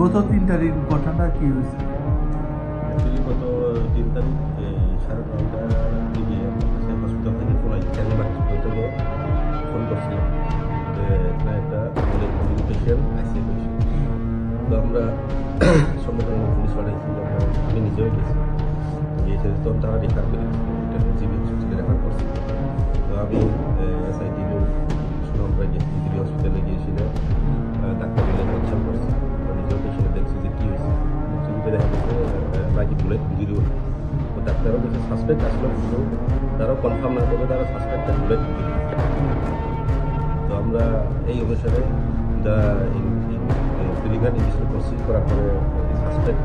গত তিন তারিখ, ঘটনাটা কি হয়েছে? গত তিন তারিখ সাড়ে আমার হসপিটাল থেকে ফোন হসপিটাল থেকে ফোন করছিল যে একটা কমিউনিকেশন আইসি পেশেন্ট তো আমরা সম্মেলন পুলিশ পাঠাইছি আমি নিজেও গেছি। গিয়েছে তো তারা রেফার করে জিবি হসপিটালে রেফার করছি। নাকি বুলেট ইঞ্জুরি তো ডাক্তারও কিছু সাসপেক্ট আসলো কিন্তু তারাও কনফার্ম না করে তারা সাসপেক্টটা বুলেট তো আমরা এই অনুসারে যা ইনভেস্টিগেশন করছি করার পরে সাসপেক্ট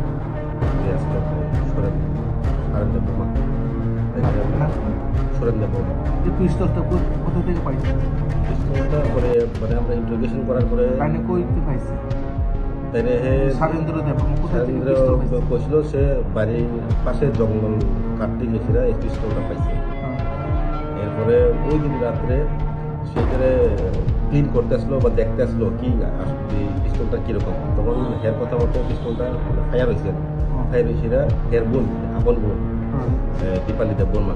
যে আসলে সরেন সারেন্দ্র বর্মা। সুরেন্দ্র বর্মা। পিস্তলটা কোথা থেকে পাইছে পিস্তলটা পরে মানে আমরা ইন্টারোগেশন করার পরে কইতে পাইছে। পাইছে? কইছিল সে বাড়ির পাশে জঙ্গল কাটতে গেছিল এই পিস্তলটা পাইছে। হ্যাঁ। এরপরে ওই দিন রাত্রে সেইটারে ক্লিন করতে আসলো বা দেখতে আসলো কি পিস্তলটা কীরকম তখন হের কথা মতো পিস্তলটা ফায়ার হয়েছে ফায়ার হয়েছিল হের বোন আপন বোন। দীপালি দেব বর্মা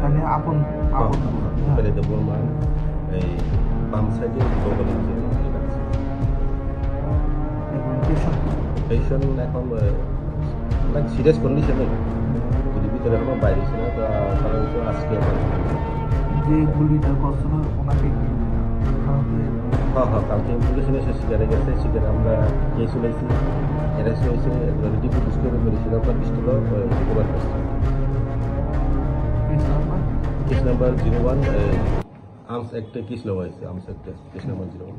কানে আপন আপন দীপালি দেব বর্মা এই বাম সাইডে বগলের পেশেন্ট এখন লাইক সিরিয়াস কন্ডিশনে যদি ভিতরে এখনও বাইরে ছিল তো তারা হয়তো আজকে যে গুলিটা করছিল ওনাকে হ্যাঁ হ্যাঁ কালকে পুলিশ এসে শিকারে গেছে শিকারে আমরা কেস হয়েছি অ্যারেস্ট হয়েছে রেডি পুলিশ করে মেরেছিল আপনার পিস্তল রিকভার করছে। Case number zero one arms অ্যাক্টে case নেওয়া হয়েছে arms অ্যাক্টে case number zero one